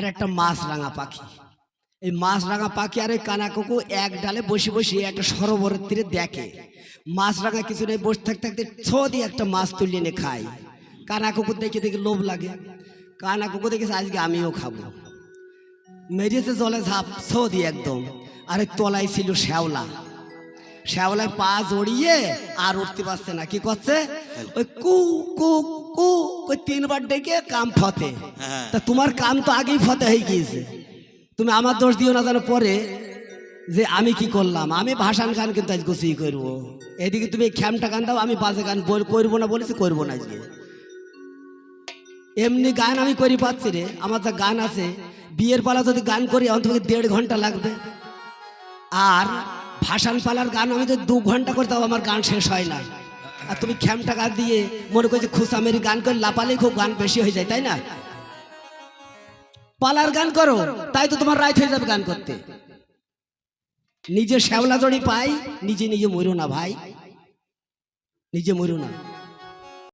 আর একটা মাছ রাঙা পাখি। এই মাছ রাঙা পাখি আর ওই কানা কুকু এক ডালে বসে বসে একটা সরোবরের তীরে দেখে। মাছ রাঙা কিছু নেই বসে থাকতে থাকতে ছ দিয়ে একটা মাছ তুলে এনে খায়। কানা কুকুর দেখে দেখে লোভ লাগে। কানা কুকুর দেখেছে আজকে আমিও খাব। মেরেছে জলে ঝাপ ছ দিয়ে একদম। আর ওই তলায় ছিল শ্যাওলা। শ্যাওলায় পা জড়িয়ে আর উঠতে পারছে না। কি করছে? ওই কু কু কু ওই তিনবার ডেকে কাম ফতে। তা তোমার কাম তো আগেই ফতে হয়ে গিয়েছে। তুমি আমার দোষ দিও না জানো পরে যে আমি কি করলাম? আমি ভাষান গান কিন্তু আজ গুছিয়ে করব। এদিকে তুমি খ্যামটা গান দাও, আমি বাজে গান করব না বলেছি, করব না আজকে। এমনি গান আমি করি পাচ্ছি রে। আমার যা গান আছে, বিয়ের পালা যদি গান করি অন্তত দেড় ঘণ্টা লাগবে। আর ভাসান পালার গান আমি যদি দু ঘণ্টা করে তাও আমার গান শেষ হয় না। আর তুমি খ্যামটা গান দিয়ে মনে করছি আমের গান করে লাপালে খুব গান বেশি হয়ে যায়, তাই না? পালার গান করো, তাই তো তোমার রাইট হয়ে যাবে গান করতে। নিজে শ্যাওলা জড়ি পাই, নিজে নিজে মরো না ভাই। নিজে মরো না।